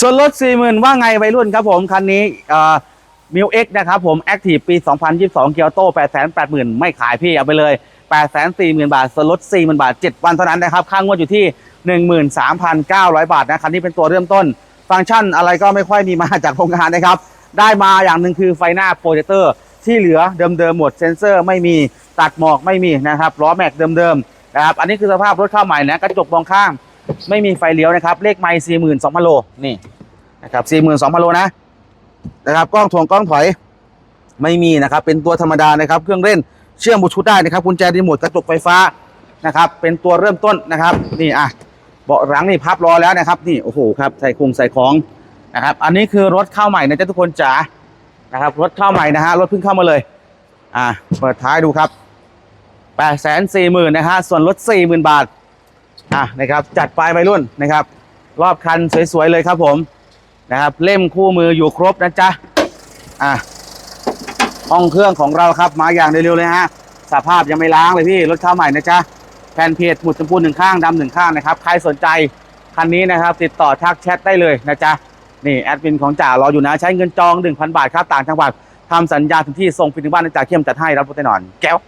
ส่วนลด40,000 ว่าไงวัยรุ่นครับผม คันนี้มิวเอ็กนะครับผมแอคทีฟปี 2022 เกียวโต้880,000 ไม่ขายพี่เอาไปเลย 840,000 บาท ส่วนลด 40,000 บาท 7 วันเท่านั้นนะครับ ค่างวดอยู่ที่ 13,900 บาทนะคันนี้เป็นตัวเริ่มต้น ฟังก์ชันอะไรก็ไม่ค่อยมีมาจากโรงงานนะครับ ได้มาอย่างหนึ่งคือไฟหน้าโปรเจคเตอร์ที่เหลือเดิมๆหมดเซนเซอร์ไม่มีตัดหมอกไม่มีนะครับล้อแม็กเดิมๆนะครับอันนี้คือสภาพรถเข้าใหม่นะกระจกมองข้าง ไม่มีไฟเลี้ยวนะครับ เลขไม่สี่หมื่นสองพันโลนี่นะครับสี่หมื่นสองพันโลนะนะครับกล้องถ่วงกล้องถอยไม่มีนะครับ เป็นตัวธรรมดานะครับ เครื่องเล่นเชื่อมบลูทูธได้นะครับกุญแจรีโมทกระจกไฟฟ้านะครับ เป็นตัวเริ่มต้นนะครับ นี่อะเบาะหลังนี่พับรอแล้วนะครับ นี่โอ้โหครับใส่คงใส่ของนะครับ อันนี้คือรถเข้าใหม่นะจ๊ะทุกคนจ๋านะครับ รถเข้าใหม่นะฮะรถเพิ่งเข้ามาเลย อะเปิดท้ายดูครับแปดแสนสี่หมื่นนะฮะส่วนลดสี่หมื่นบาท อะนะครับจัดไปวัยรุ่นนะครับ รอบคันสวยๆเลยครับผมนะครับ เล่มคู่มืออยู่ครบนะจ๊ะอะห้องเครื่องของเราครับมาอย่างเร็วๆเลยฮะสภาพยังไม่ล้างเลยพี่รถเข้าใหม่นะจ๊ะแผ่นเพจหมุดชมพูหนึ่งข้างดำหนึ่งข้างนะครับใครสนใจคันนี้นะครับ ติดต่อทักแชทได้เลยนะจ๊ะนี่แอดมินของจ่ารออยู่นะใช้เงินจอง 1,000 บาทครับต่างจังหวัดทำสัญญาถึงที่ส่งไปถึงบ้านนะจ๊ะเข้มจัดให้รับรถแน่นอนแก้ว